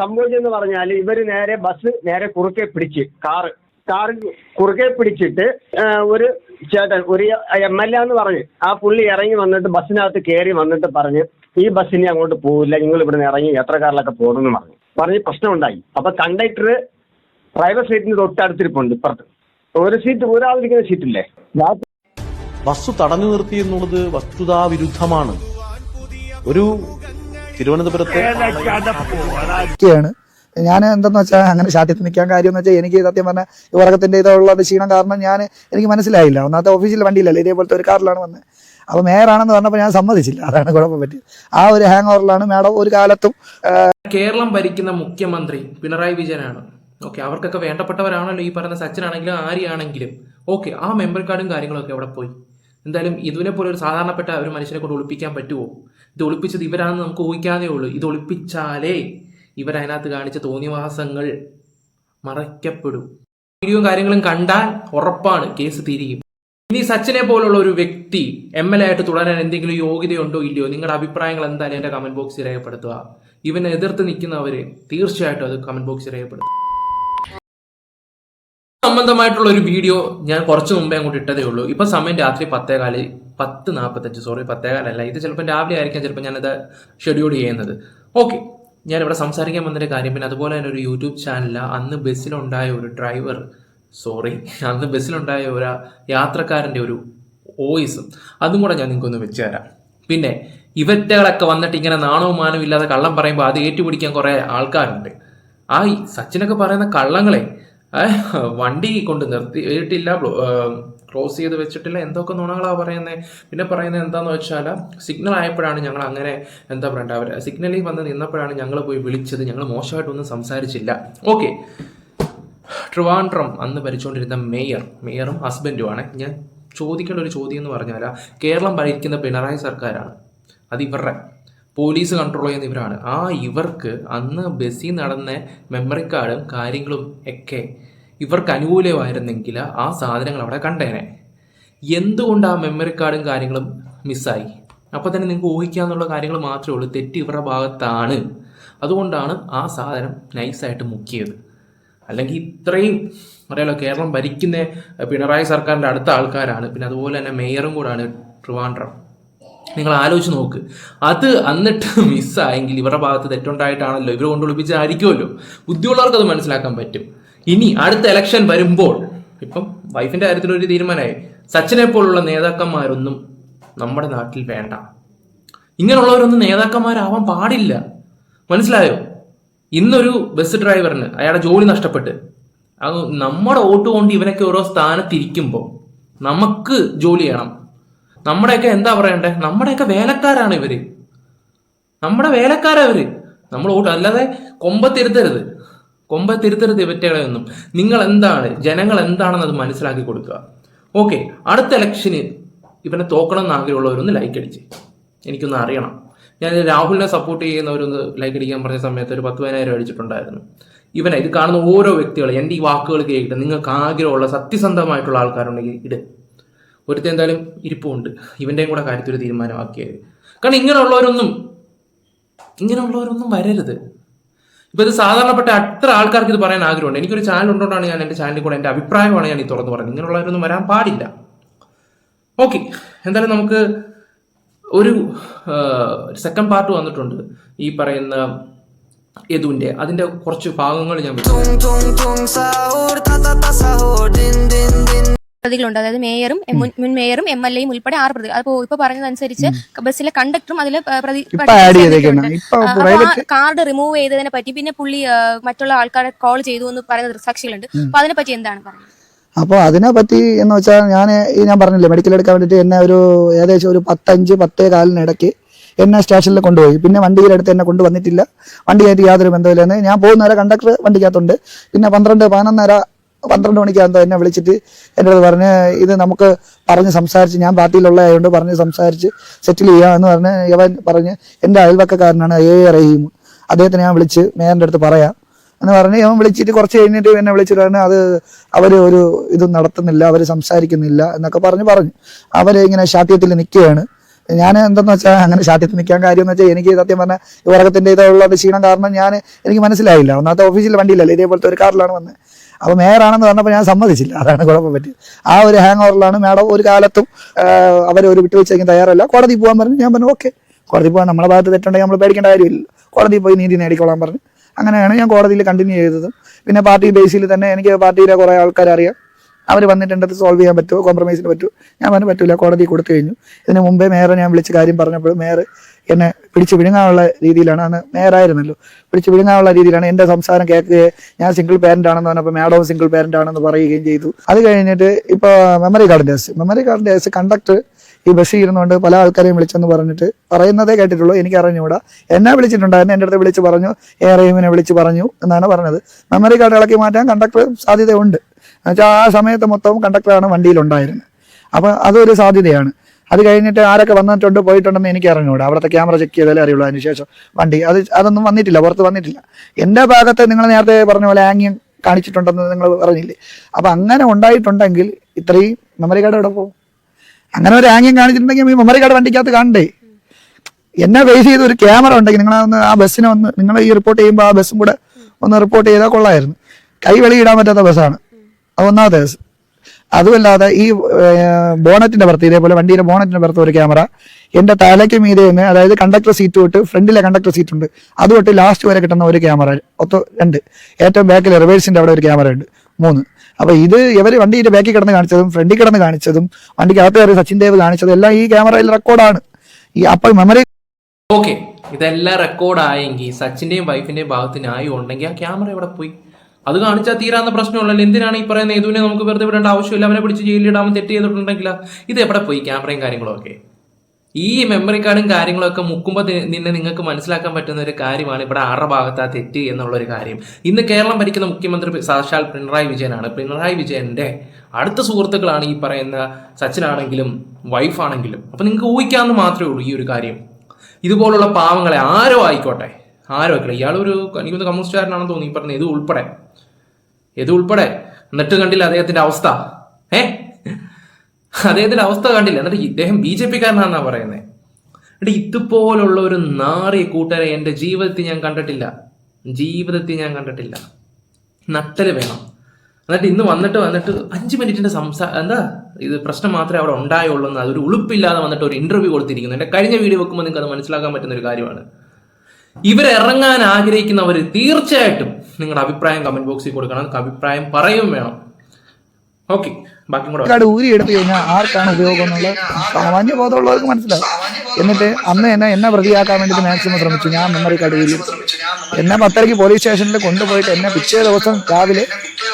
സംഭവിച്ചെന്ന് പറഞ്ഞാൽ ഇവർ നേരെ ബസ് നേരെ കുറുക്കെ പിടിച്ച് കാറ് കാറ് കുറുക്കെ പിടിച്ചിട്ട് ഒരു ചേട്ടൻ ഒരു എം എൽ എ എന്ന് പറഞ്ഞ് ആ പുള്ളി ഇറങ്ങി വന്നിട്ട് ബസ്സിനകത്ത് കയറി വന്നിട്ട് പറഞ്ഞ് ഈ ബസ്സിന് അങ്ങോട്ട് പോകില്ല നിങ്ങൾ ഇവിടുന്ന് ഇറങ്ങി യാത്രക്കാരിലൊക്കെ പോകണമെന്ന് പറഞ്ഞു. പറഞ്ഞ് പ്രശ്നമുണ്ടായി. അപ്പൊ കണ്ടക്ടർ ഡ്രൈവർ സീറ്റിന് തൊട്ടടുത്തിരിപ്പുണ്ട് ഇപ്പുറത്ത്. ഒരു സീറ്റ് ഊരാതിരിക്കുന്ന സീറ്റില്ലേ ബസ് തടഞ്ഞു നിർത്തി എന്നുള്ളത് വസ്തുതാ വിരുദ്ധമാണ് ഒരു തിരുവനന്തപുരത്തെ. ഒക്കെയാണ്. ഞാൻ എന്തെന്ന് വെച്ചാൽ അങ്ങനെ ശാഠ്യത്തിൽ നിൽക്കാൻ കാര്യം എന്ന് വെച്ചാൽ എനിക്ക് സത്യം പറഞ്ഞാൽ ഈ ഉറക്കത്തിന്റെ ഇതുള്ള ക്ഷീണം കാരണം ഞാൻ എനിക്ക് മനസ്സിലായില്ല. ഒന്നാമത്തെ ഓഫീസിൽ വണ്ടിയില്ലല്ലോ ഇതേപോലത്തെ ഒരു കാറിലാണ് വന്നത് അപ്പോൾ മേയറാണെന്ന് പറഞ്ഞപ്പോൾ ഞാൻ സമ്മതിച്ചില്ല. അതാണ് കുഴപ്പം പറ്റിയത് ആ ഒരു ഹാങ് ഓവറിലാണ് മാഡം ഒരു കാലത്തും കേരളം ഭരിക്കുന്ന മുഖ്യമന്ത്രി പിണറായി വിജയനാണ്. ഓക്കെ അവർക്കൊക്കെ വേണ്ടപ്പെട്ടവരാണല്ലോ ഈ പറയുന്ന സച്ചിനാണെങ്കിലും ആര്യാണെങ്കിലും. ഓക്കെ ആ മെമ്പർ കാർഡും കാര്യങ്ങളൊക്കെ അവിടെ പോയി? എന്തായാലും ഇതിനെ പോലെ ഒരു സാധാരണപ്പെട്ട ഒരു മനുഷ്യനെ കൊണ്ട് ഒളിപ്പിക്കാൻ പറ്റുമോ ഇത് ഒളിപ്പിച്ചത് ഇവരാണെന്ന് നമുക്ക് ഊഹിക്കാതേ ഉള്ളൂ. ഇത് ഒളിപ്പിച്ചാലേ ഇവരതിനകത്ത് കാണിച്ച തോന്നിവാസങ്ങൾ മറയ്ക്കപ്പെടും. വീഡിയോയും കാര്യങ്ങളും കണ്ടാൽ ഉറപ്പാണ് കേസ് തിരിയും. ഇനി സച്ചിനെ പോലുള്ള ഒരു വ്യക്തി എം എൽ എ ആയിട്ട് തുടരാൻ എന്തെങ്കിലും യോഗ്യതയുണ്ടോ ഇല്ലയോ? നിങ്ങളുടെ അഭിപ്രായങ്ങൾ എന്തായാലും എന്റെ കമന്റ് ബോക്സിൽ രേഖപ്പെടുത്തുക. ഇവനെ എതിർത്ത് നിൽക്കുന്നവര് തീർച്ചയായിട്ടും അത് കമന്റ് ബോക്സിൽ രേഖപ്പെടുത്തുക സംബന്ധമായിട്ടുള്ള ഒരു വീഡിയോ ഞാൻ കുറച്ച് മുമ്പേ അങ്ങോട്ട് ഇട്ടതേ ഉള്ളൂ. ഇപ്പൊ സമയം രാത്രി പത്തേകാൽ. പത്ത് നാൽപ്പത്തഞ്ച് സോറി പത്തേകാലല്ല. ഇത് ചിലപ്പോൾ രാവിലെ ആയിരിക്കാം ചിലപ്പോൾ ഞാനത് ഷെഡ്യൂൾ ചെയ്യുന്നത്. ഓക്കെ ഞാനിവിടെ സംസാരിക്കാൻ വന്നൊരു കാര്യം പിന്നെ അതുപോലെ തന്നെ ഒരു യൂട്യൂബ് ചാനലിൽ അന്ന് ബസ്സിലുണ്ടായ ഒരു ഡ്രൈവർ സോറി അന്ന് ബസ്സിലുണ്ടായ ഒരു യാത്രക്കാരന്റെ ഒരു വോയിസും അതും കൂടെ ഞാൻ നിങ്ങൾക്കൊന്ന് വെച്ച് തരാം. പിന്നെ ഇവറ്റകളൊക്കെ വന്നിട്ട് ഇങ്ങനെ നാണവും മാനവും ഇല്ലാതെ കള്ളം പറയുമ്പോൾ അത് ഏറ്റുപിടിക്കാൻ കുറേ ആൾക്കാരുണ്ട്. ആ സച്ചിനൊക്കെ പറയുന്ന കള്ളങ്ങളെ വണ്ടി കൊണ്ട് നിർത്തിയിട്ടില്ല ക്രോസ് ചെയ്ത് വെച്ചിട്ടില്ല. എന്തൊക്കെ നുണകളാണ് പറയുന്നത് പിന്നെ പറയുന്നത് എന്താണെന്ന് വെച്ചാൽ സിഗ്നൽ ആയപ്പോഴാണ് ഞങ്ങൾ അങ്ങനെ എന്താ പറയണ്ട? അവർ സിഗ്നലിൽ വന്ന് നിന്നപ്പോഴാണ് ഞങ്ങൾ പോയി വിളിച്ചത്. ഞങ്ങൾ മോശമായിട്ടൊന്നും സംസാരിച്ചില്ല. ഓക്കെ. ട്രിവാൻഡ്രം അന്ന് ഭരിച്ചുകൊണ്ടിരുന്ന മേയർ മേയറും ഹസ്ബൻഡുമാണ് ഞാൻ ചോദിക്കേണ്ട ഒരു ചോദ്യം എന്ന് പറഞ്ഞാൽ കേരളം ഭരിക്കുന്ന പിണറായി സർക്കാരാണ്. അത് ഇവരുടെ. പോലീസ് കൺട്രോൾ ചെയ്യുന്ന ഇവരാണ്. ആ ഇവർക്ക് അന്ന് ബസ്സിൽ നടന്ന മെമ്മറി കാർഡും കാര്യങ്ങളും ഒക്കെ ഇവർക്ക് അനുകൂലമായിരുന്നെങ്കിൽ ആ സാധനങ്ങൾ അവിടെ കണ്ടേനെ. എന്തുകൊണ്ട് ആ മെമ്മറി കാർഡും കാര്യങ്ങളും മിസ്സായി അപ്പോൾ തന്നെ നിങ്ങൾക്ക് ഊഹിക്കാന്നുള്ള കാര്യങ്ങൾ മാത്രമേ ഉള്ളൂ. തെറ്റ് ഇവരുടെ ഭാഗത്താണ്. അതുകൊണ്ടാണ് ആ സാധനം നൈസായിട്ട് മുക്കിയത്. അല്ലെങ്കിൽ ഇത്രയും പറയാലോ കേരളം ഭരിക്കുന്ന പിണറായി സർക്കാരിന്റെ അടുത്ത ആൾക്കാരാണ്. പിന്നെ അതുപോലെ തന്നെ മേയറും കൂടാണ് ട്രിവാൻഡ്രം. നിങ്ങൾ ആലോചിച്ച് നോക്ക്. അത് എന്നിട്ട് മിസ്സായെങ്കിൽ ഇവരുടെ ഭാഗത്ത് തെറ്റുണ്ടായിട്ടാണല്ലോ ഇവർ കൊണ്ട് ഒളിപ്പിച്ചായിരിക്കുമല്ലോ ബുദ്ധിയുള്ളവർക്ക് അത് മനസ്സിലാക്കാൻ പറ്റും. ഇനി അടുത്ത ഇലക്ഷൻ വരുമ്പോൾ ഇപ്പം വൈഫിന്റെ കാര്യത്തിൽ ഒരു തീരുമാനമായി. സച്ചിനെ പോലുള്ള നേതാക്കന്മാരൊന്നും നമ്മുടെ നാട്ടിൽ വേണ്ട. ഇങ്ങനെയുള്ളവരൊന്നും നേതാക്കന്മാരാവാൻ പാടില്ല. മനസ്സിലായോ? ഇന്നൊരു ബസ് ഡ്രൈവറിന് അയാളുടെ ജോലി നഷ്ടപ്പെട്ട്. അത് നമ്മുടെ വോട്ട് കൊണ്ട് ഇവനൊക്കെ ഓരോ സ്ഥാനത്തിരിക്കുമ്പോൾ നമുക്ക് ജോലി ചെയ്യണം. നമ്മുടെയൊക്കെ എന്താ പറയണ്ടേ? നമ്മുടെയൊക്കെ വേലക്കാരാണ് ഇവർ. നമ്മുടെ വേലക്കാരാ ഇവർ. നമ്മൾ വോട്ട് അല്ലാതെ കൊമ്പത്തിരുത്തരുത്. കൊമ്പത്തിരുത്തരുത് ഇവറ്റകളെ ഒന്നും. നിങ്ങൾ എന്താണ് ജനങ്ങൾ എന്താണെന്ന് അത് മനസ്സിലാക്കി കൊടുക്കുക. ഓക്കെ അടുത്ത ഇലക്ഷന് ഇവനെ തോക്കണം എന്ന് ആഗ്രഹമുള്ളവരൊന്ന് ലൈക്ക് അടിച്ച്. എനിക്കൊന്ന് അറിയണം. ഞാൻ രാഹുലിനെ സപ്പോർട്ട് ചെയ്യുന്നവരൊന്ന് ലൈക്ക് അടിക്കാൻ പറഞ്ഞ സമയത്ത് ഒരു പത്ത് പതിനായിരം അടിച്ചിട്ടുണ്ടായിരുന്നു. ഇവനെ ഇത് കാണുന്ന ഓരോ വ്യക്തികളും എന്റെ ഈ വാക്കുകൾ കേട്ടിട്ട് നിങ്ങൾക്ക് ആഗ്രഹമുള്ള സത്യസന്ധമായിട്ടുള്ള ആൾക്കാരുണ്ടെങ്കിൽ ഇട്. ഒരുത്ത എന്തായാലും ഇരിപ്പുണ്ട്. ഇവന്റെയും കൂടെ കാര്യത്തിൽ ഒരു തീരുമാനമാക്കിയത്. കാരണം ഇങ്ങനെയുള്ളവരൊന്നും ഇങ്ങനെയുള്ളവരൊന്നും വരരുത്. ഇപ്പൊ ഇത് സാധാരണപ്പെട്ട അത്ര ആൾക്കാർക്ക് ഇത് പറയാൻ ആഗ്രഹമുണ്ട്. എനിക്കൊരു ചാനൽ ഉണ്ടോണ്ടാണ് ഞാൻ എന്റെ ചാനലിൽ കൂടെ എന്റെ അഭിപ്രായമാണ് ഞാൻ ഈ തുറന്നു പറയുന്നത്. ഇങ്ങനെയുള്ളവരൊന്നും വരാൻ പാടില്ല. ഓക്കെ എന്തായാലും നമുക്ക് ഒരു സെക്കൻഡ് പാർട്ട് വന്നിട്ടുണ്ട്. ഈ പറയുന്ന യദുവിന്റെ അതിന്റെ കുറച്ച് ഭാഗങ്ങൾ ഞാൻ പ്രതികളുണ്ട്. അതായത് മേയറും എം- മുൻ മുൻ മേയറും എം എൽ എയും ഉൾപ്പെടെ ആറ് പ്രതികൾ. അപ്പോൾ ഇപ്പൊ പറഞ്ഞതനുസരിച്ച് ബസ്സിലെ കണ്ടക്ടറും അതിൽ പ്രതി ഇപ്പൊ ആഡ് ചെയ്തേക്കണം ഇപ്പൊ പ്രൈവറ്റ് കാർഡ് റിമൂവ് ചെയ്തതിനെ പറ്റി പിന്നെ പുള്ളി ആ, മറ്റുള്ള ആൾക്കാരെ കോൾ ചെയ്തു എന്ന് പറയുന്ന ദൃക്സാക്ഷികളുണ്ട്. അപ്പൊ അതിനെ പറ്റി എന്താണ് പറയുന്നത്? അപ്പോൾ അതിനെ പറ്റി എന്ന് വെച്ചാൽ ഞാൻ ഈ ഞാൻ പറഞ്ഞില്ലേ മെഡിക്കൽ എടുക്കാൻ വേണ്ടിട്ട് എന്നെ ഒരു ഏകദേശം ഒരു പത്തഞ്ച് പത്തേ കാലിനിടയ്ക്ക് എന്നെ സ്റ്റേഷനിൽ കൊണ്ടുപോയി. പിന്നെ വണ്ടിയിലെടുത്ത് എന്നെ കൊണ്ടുവന്നിട്ടില്ല. വണ്ടിയായിട്ട് യാതൊരു ബന്ധമില്ലെന്ന് ഞാൻ പോകുന്നവരെ കണ്ടക്ടർ വണ്ടിക്കകത്തുണ്ട്. പിന്നെ പന്ത്രണ്ട് പതിനൊന്നര പന്ത്രണ്ട് മണിക്കകത്തോ എന്നെ വിളിച്ചിട്ട് എന്റെ അടുത്ത് പറഞ്ഞ് ഇത് നമുക്ക് പറഞ്ഞ് സംസാരിച്ച് ഞാൻ പാർട്ടിയിലുള്ളതായതുകൊണ്ട് പറഞ്ഞ് സംസാരിച്ച് സെറ്റിൽ ചെയ്യാം എന്ന് പറഞ്ഞ് ഇവൻ പറഞ്ഞ് എന്റെ അയൽവക്കക്കാരനാണ് എ റഹീം. അദ്ദേഹത്തിനെ ഞാൻ വിളിച്ച് മേയറിന്റെ അടുത്ത് പറയാം എന്ന് പറഞ്ഞ് അവൻ വിളിച്ചിട്ട് കുറച്ച് കഴിഞ്ഞിട്ട് എന്നെ വിളിച്ചിട്ട് പറഞ്ഞു അത് അവർ ഒരു ഇതും നടത്തുന്നില്ല അവർ സംസാരിക്കുന്നില്ല എന്നൊക്കെ പറഞ്ഞ് പറഞ്ഞു. അവരിങ്ങനെ ശാഠ്യത്തിൽ നിൽക്കുകയാണ്. ഞാൻ എന്തെന്ന് വെച്ചാൽ അങ്ങനെ ശാഠ്യത്തിൽ നിൽക്കാൻ കാര്യം എന്ന് വെച്ചാൽ എനിക്ക് സത്യം പറഞ്ഞാൽ ഈ ഉറക്കത്തിന്റെ ഇതുള്ള ക്ഷീണം കാരണം ഞാൻ എനിക്ക് മനസ്സിലായില്ല. ഒന്നാമത്തെ ഓഫീസിൽ വണ്ടിയില്ലല്ലോ ഇതേപോലത്തെ ഒരു കാറിലാണ് വന്നത് അപ്പോൾ മേയറാണെന്ന് പറഞ്ഞപ്പോൾ ഞാൻ സമ്മതിച്ചില്ല. അതാണ് കുഴപ്പം പറ്റിയത് ആ ഒരു ഹാങ് ഓവറിലാണ് മാഡം ഒരു കാലത്തും അവർ ഒരു വിട്ടുവീഴ്ചയ്ക്ക് തയ്യാറല്ല. കോടതി പോകാൻ പറഞ്ഞു. ഞാൻ പറഞ്ഞു ഓക്കെ കോടതി പോകാൻ നമ്മളെ ഭാഗത്ത് തെറ്റുണ്ടെങ്കിൽ നമ്മൾ പേടിക്കേണ്ട കാര്യമില്ല കോടതി പോയി നീതി നേടിക്കോളാൻ പറഞ്ഞു. അങ്ങനെയാണ് ഞാൻ കോടതിയിൽ കണ്ടിന്യൂ ചെയ്തത്. പിന്നെ പാർട്ടി ബേസിൽ തന്നെ എനിക്ക് പാർട്ടിയിലെ കുറേ ആൾക്കാരെ അറിയാം. അവർ വന്നിട്ടുണ്ട് അത് സോൾവ് ചെയ്യാൻ പറ്റുമോ കോംപ്രമൈസിന് പറ്റുമോ? ഞാൻ പറഞ്ഞു പറ്റില്ല കോടതി കൊടുത്തു കഴിഞ്ഞു. ഇതിന് മുമ്പേ മേയറെ ഞാൻ വിളിച്ച് കാര്യം പറഞ്ഞപ്പോൾ മേയർ എന്നെ പിടിച്ചു വിഴുങ്ങാനുള്ള രീതിയിലാണ്. അന്ന് മേയറായിരുന്നല്ലോ. പിടിച്ചു വിഴുങ്ങാനുള്ള രീതിയിലാണ് എന്റെ സംസാരം കേൾക്കുകയും ഞാൻ സിംഗിൾ പാരന്റ് ആണെന്ന് പറഞ്ഞപ്പോൾ മാഡവും സിംഗിൾ പാരന്റ് ആണെന്ന് പറയുകയും ചെയ്തു. അത് കഴിഞ്ഞിട്ട് ഇപ്പോൾ മെമ്മറി കാർഡിന്റെ കേസ് മെമ്മറി കാർഡിന്റെ കേസ് കണ്ടക്ടർ ഈ ബസ് ഇരുന്നുകൊണ്ട് പല ആൾക്കാരെയും വിളിച്ചെന്ന് പറഞ്ഞിട്ട് പറയുന്നതേ കേട്ടിട്ടുള്ളൂ. എനിക്ക് അറിഞ്ഞുകൂടാ എന്നെ വിളിച്ചിട്ടുണ്ടായിരുന്നു. എന്റെ അടുത്ത് വിളിച്ച് പറഞ്ഞു. എ റഹീമിനെ വിളിച്ച് പറഞ്ഞു എന്നാണ് പറഞ്ഞത്. മെമ്മറി കാർഡ് ഇളക്കി മാറ്റാൻ കണ്ടക്ടർ സാധ്യതയുണ്ട്. എന്നുവെച്ചാൽ ആ സമയത്ത് മൊത്തവും കണ്ടക്ടറാണ് വണ്ടിയിലുണ്ടായിരുന്നത്. അപ്പോൾ അതൊരു സാധ്യതയാണ്. അത് കഴിഞ്ഞിട്ട് ആരൊക്കെ വന്നിട്ടുണ്ട് പോയിട്ടുണ്ടെന്ന് എനിക്ക് അറിഞ്ഞുകൂടാ. അവിടുത്തെ ക്യാമറ ചെക്ക് ചെയ്താലേ അറിയുള്ളൂ അതിനുശേഷം വണ്ടി. അത് അതൊന്നും വന്നിട്ടില്ല പുറത്ത് വന്നിട്ടില്ല. എന്റെ ഭാഗത്ത് നിങ്ങൾ നേരത്തെ പറഞ്ഞ പോലെ ആംഗ്യം കാണിച്ചിട്ടുണ്ടെന്ന് നിങ്ങൾ പറഞ്ഞില്ലേ? അപ്പം അങ്ങനെ ഉണ്ടായിട്ടുണ്ടെങ്കിൽ ഇത്രയും മെമ്മറി കാർഡ് എവിടെ പോകും? അങ്ങനെ ഒരു ആംഗ്യം കാണിച്ചിട്ടുണ്ടെങ്കിൽ ഈ മെമ്മറി കാർഡ് വണ്ടിക്കകത്ത് കാണണ്ടേ? എന്നെ ബേസ് ചെയ്ത് ഒരു ക്യാമറ ഉണ്ടെങ്കിൽ നിങ്ങൾ ഒന്ന് ആ ബസ്സിനെ ഒന്ന് നിങ്ങൾ ഈ റിപ്പോർട്ട് ചെയ്യുമ്പോൾ ആ ബസ്സും കൂടെ ഒന്ന് റിപ്പോർട്ട് ചെയ്താൽ കൊള്ളായിരുന്നു കൈ വെളിയിടാൻ പറ്റാത്ത ബസ്സാണ്. അത് ഒന്നാമത്തെ അതുമല്ലാതെ ഈ ബോണറ്റിന്റെ പുറത്ത് ഇതേപോലെ വണ്ടിയുടെ ബോണറ്റിന്റെ പുറത്ത് ഒരു ക്യാമറ എന്റെ തലയ്ക്ക് മീതെ നിന്ന് അതായത് കണ്ടക്ടർ സീറ്റ് തൊട്ട് ഫ്രണ്ടിലെ കണ്ടക്ടർ സീറ്റ് ഉണ്ട്. അത് തൊട്ട് ലാസ്റ്റ് വരെ കിട്ടുന്ന ഒരു ക്യാമറ ഒത്ത രണ്ട്. ഏറ്റവും ബാക്കിൽ റിവേഴ്സിന്റെ അവിടെ ഒരു ക്യാമറ ഉണ്ട്. മൂന്ന്. അപ്പൊ ഇത് ഇവർ വണ്ടിയുടെ ബാക്കിൽ കിടന്ന് കാണിച്ചതും ഫ്രണ്ടിൽ കിടന്ന് കാണിച്ചതും വണ്ടിക്ക് അകത്ത് കയറി സച്ചിൻ ദേവ് കാണിച്ചതും എല്ലാം ഈ ക്യാമറയിൽ റെക്കോർഡാണ് ഈ അപ്പോൾ മെമ്മറി ഓക്കെ ഇതെല്ലാം റെക്കോർഡായെങ്കിൽ സച്ചിന്റെയും വൈഫിന്റെയും ഭാഗത്ത് ന്യായം ഉണ്ടെങ്കിൽ ആ ക്യാമറ എവിടെ പോയി? അത് കാണിച്ചാൽ തീരാവുന്ന പ്രശ്നമുള്ളല്ലോ എന്തിനാണ് ഈ പറയുന്ന ഏതുവിനെ നമുക്ക് വെറുതെ വിടേണ്ട ആവശ്യമില്ല? അവനെ പിടിച്ച് ജയിലിടാൻ തെറ്റ് ചെയ്തിട്ടുണ്ടെങ്കിൽ ഇത് എവിടെ പോയി? ക്യാമറയും കാര്യങ്ങളൊക്കെ. ഈ മെമ്മറി കാർഡും കാര്യങ്ങളൊക്കെ മുക്കുമ്പോൾ നിന്നെ നിങ്ങൾക്ക് മനസ്സിലാക്കാൻ പറ്റുന്ന ഒരു കാര്യമാണ് ഇവിടെ ആരുടെ ഭാഗത്താ തെറ്റ് എന്നുള്ള ഒരു കാര്യം. ഇന്ന് കേരളം ഭരിക്കുന്ന മുഖ്യമന്ത്രി സാക്ഷാൽ പിണറായി വിജയനാണ്. പിണറായി വിജയന്റെ അടുത്ത സുഹൃത്തുക്കളാണ് ഈ പറയുന്ന സച്ചിനാണെങ്കിലും വൈഫാണെങ്കിലും. അപ്പൊ നിങ്ങൾക്ക് ഊഹിക്കാമെന്ന് മാത്രമേ ഉള്ളൂ ഈ ഒരു കാര്യം. ഇതുപോലുള്ള പാവങ്ങളെ ആരോ ആയിക്കോട്ടെ. ആരോ ആയിക്കോട്ടെ. ഇയാളൊരു എനിക്കൊന്ന് കമ്മ്യൂണിസ്റ്റുകാരനാണെന്ന് തോന്നി. പറഞ്ഞ ഇത് ഉൾപ്പെടെ. ഇത് ഉൾപ്പെടെ? എന്നിട്ട് കണ്ടില്ല അദ്ദേഹത്തിന്റെ അവസ്ഥ. ഏ? അദ്ദേഹത്തിന്റെ അവസ്ഥ കണ്ടില്ല. എന്നിട്ട് ഇദ്ദേഹം ബി ജെ പിക്കാരനാണെന്നാ പറയുന്നത് എന്നിട്ട് ഇതുപോലുള്ള ഒരു നാറിയ കൂട്ടരെ എന്റെ ജീവിതത്തിൽ ഞാൻ കണ്ടിട്ടില്ല. ജീവിതത്തിൽ ഞാൻ കണ്ടിട്ടില്ല. നട്ടൽ വേണം. എന്നിട്ട് ഇന്ന് വന്നിട്ട് വന്നിട്ട് അഞ്ച് മിനിറ്റിന്റെ സംസാ എന്താ? ഇത് പ്രശ്നം മാത്രമേ അവിടെ ഉണ്ടായുള്ളൂ എന്ന് അതൊരു ഉളുപ്പില്ലാതെ വന്നിട്ട് ഒരു ഇന്റർവ്യൂ കൊടുത്തിരിക്കുന്നു. എന്റെ കഴിഞ്ഞ വീഡിയോ വെക്കുമ്പോൾ നിങ്ങൾക്ക് അത് മനസ്സിലാക്കാൻ പറ്റുന്ന ഒരു കാര്യമാണ്. ഇവരിറങ്ങാൻ ആഗ്രഹിക്കുന്നവർ തീർച്ചയായിട്ടും നിങ്ങളുടെ അഭിപ്രായം കമന്റ് ബോക്സിൽ കൊടുക്കണം. അഭിപ്രായം പറയും വേണം. ഓക്കെ ബാക്കി കൂടെ കാർഡ് ഊരി എടുത്തു കഴിഞ്ഞാൽ ആർക്കാണ് ഉപയോഗം എന്നുള്ളത് സാമാന്യ ബോധമുള്ളവർക്ക് മനസ്സിലാവും. എന്നിട്ട് അന്ന് എന്നെ എന്നെ പ്രതിയാക്കാൻ വേണ്ടിയിട്ട് മാക്സിമം ശ്രമിച്ചു. ഞാൻ മെമ്മറി കാർഡ് ഊരി. എടുത്തു. എന്നെ പത്തരയ്ക്ക് പോലീസ് സ്റ്റേഷനിൽ കൊണ്ടുപോയിട്ട് എന്നെ പിറ്റേ ദിവസം രാവിലെ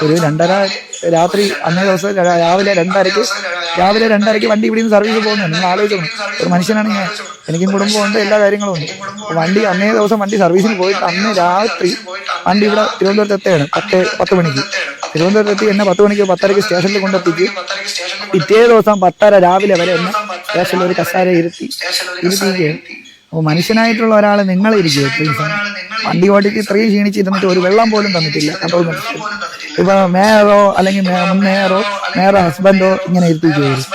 ഒരു രണ്ടര രാത്രി അന്നേ ദിവസം രാവിലെ രണ്ടരയ്ക്ക് രാവിലെ രണ്ടരയ്ക്ക് വണ്ടി ഇവിടെ നിന്ന് സർവീസ് പോകുന്നത് നിങ്ങൾ ആലോചിക്കണം ഒരു മനുഷ്യനാണ് ഞാൻ. എനിക്കും കുടുംബമുണ്ട് എല്ലാ കാര്യങ്ങളും ഉണ്ട്. വണ്ടി അന്നേ ദിവസം വണ്ടി സർവീസിന് പോയിട്ട് അന്ന് രാത്രി വണ്ടി ഇവിടെ തിരുവനന്തപുരത്ത് എത്തുകയാണ്. പത്ത് പത്ത് മണിക്ക്. തിരുവനന്തപുരത്ത് എത്തി എന്നെ പത്ത് മണിക്ക് പത്തരയ്ക്ക് സ്റ്റേഷനിൽ കൊണ്ടെത്തിച്ച് പിറ്റേ ദിവസം പത്തര രാവിലെ വരെ എന്നെ സ്റ്റേഷനിൽ ഒരു കസാര ഇരുത്തി ഇരുത്തിയിരിക്കുകയാണ്. അപ്പോൾ മനുഷ്യനായിട്ടുള്ള ഒരാൾ നിങ്ങൾ ഇരിക്കുക ഇത്രയും സമയം വണ്ടി ഓടിച്ച് ഇത്രയും ക്ഷീണിച്ചിരുന്നിട്ട് ഒരു വെള്ളം പോലും തന്നിട്ടില്ല. കൺട്രോൾ മിനിസ്റ്റർ ഇപ്പൊ മേയറോ അല്ലെങ്കിൽ മുൻ മേയറോ മേയറോ ഹസ്ബൻഡോ ഇങ്ങനെ ഇരുത്തിക്കുകയായിരുന്നു